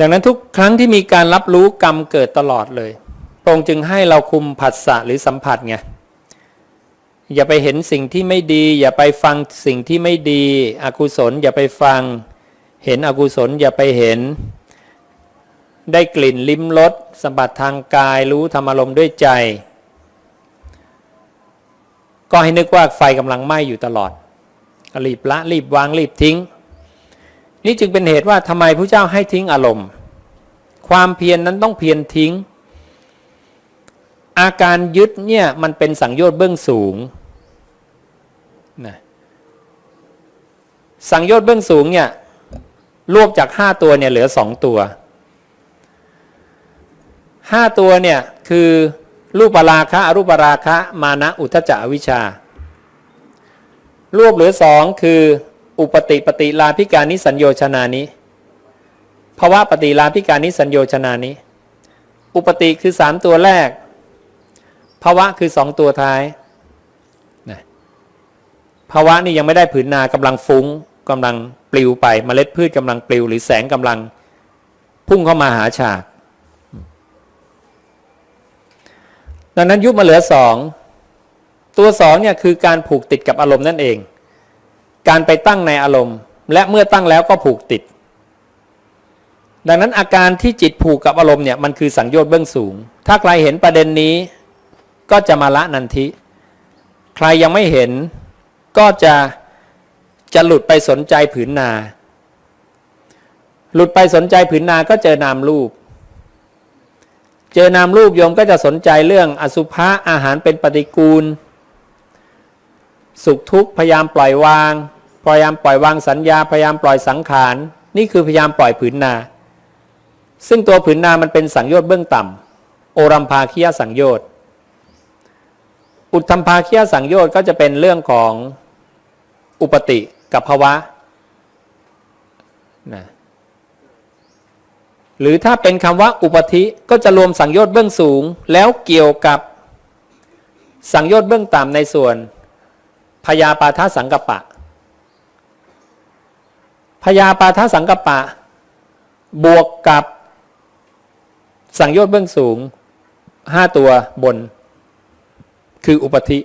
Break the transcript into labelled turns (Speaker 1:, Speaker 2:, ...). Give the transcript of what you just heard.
Speaker 1: ดังนั้นทุกครั้งที่มีการรับรู้กรรมเกิดตลอดเลยพระองค์จึงให้เราคุมผัสสะหรือสัมผัสไงอย่าไปเห็นสิ่งที่ไม่ดี อย่าไปฟังสิ่งที่ไม่ดีอกุศล อย่าไปฟัง เห็นอกุศลอย่าไปเห็น ได้กลิ่นลิ้มรสสัมผัสทางกายรู้ธรรมอารมณ์ด้วยใจ ก็ให้นึกว่าไฟกำลังไหม้อยู่ตลอดรีบละรีบวางรีบทิ้ง นี่จึงเป็นเหตุว่าทำไมพระเจ้าให้ทิ้งอารมณ์ ความเพียรนนั้นต้องเพียรทิ้ง อาการยึดเนี่ยมันเป็นสังโยชน์เบื้องสูงนะสังโยชน์เบื้องสูงเนี่ยรวบจากห้าตัวเนี่ยเหลือสองตัวห้าตัวเนี่ยคือรูปราคะอรูปราคะ มานะอุทจจะวิชชารวบเหลือสองคือ อุปติปฏิลาภิการนิสัญโยชนานิภาวะปฏิลาภิการนิสัญโยชนานิอุปติคือสามตัวแรกภาวะคือสองตัวท้ายนะภาวะนี่ยังไม่ได้ผืนนากำลังฟุ้งกำลังปลิวไปเมล็ดพืชกำลังปลิว หรือแสงกำลังพุ่งเข้ามาหาฉาก ดังนั้นยุบมาเหลือสองตัวสองเนี่ยคือการผูกติดกับอารมณ์นั่นเอง การไปตั้งในอารมณ์ และเมื่อตั้งแล้วก็ผูกติด ดังนั้นอาการที่จิตผูกกับอารมณ์เนี่ยมันคือสังโยชน์เบื้องสูง ถ้าใครเห็นประเด็นนี้ ก็จะมาละนันทิ ใครยังไม่เห็นก็จะจะหลุดไปสนใจผืนนา หลุดไปสนใจผืนนาก็เจอนามรูป เจอนามรูปโยมก็จะสนใจเรื่องอสุภะอาหารเป็นปฏิกูล สุขทุกข์พยายามปล่อยวาง พยายามปล่อยวางสัญญาพยายามปล่อยสังขาร นี่คือพยายามปล่อยผืนนา ซึ่งตัวผืนนามันเป็นสังโยชน์เบื้องต่ำโอรัมภาคียสังโยชน์อุทธัมภาคียสังโยชน์ก็จะเป็นเรื่องของอุปติกับภาวะนะหรือถ้าเป็นคำว่าอุปธิก็จะรวมสังโยชน์เบื้องสูง แล้วเกี่ยวกับสังโยชน์เบื้องต่ำในส่วนพยาปาทสังกปะ พยาปาทสังกปะ บวกกับสังโยชน์เบื้องสูงห้าตัวบน คืออุปธิ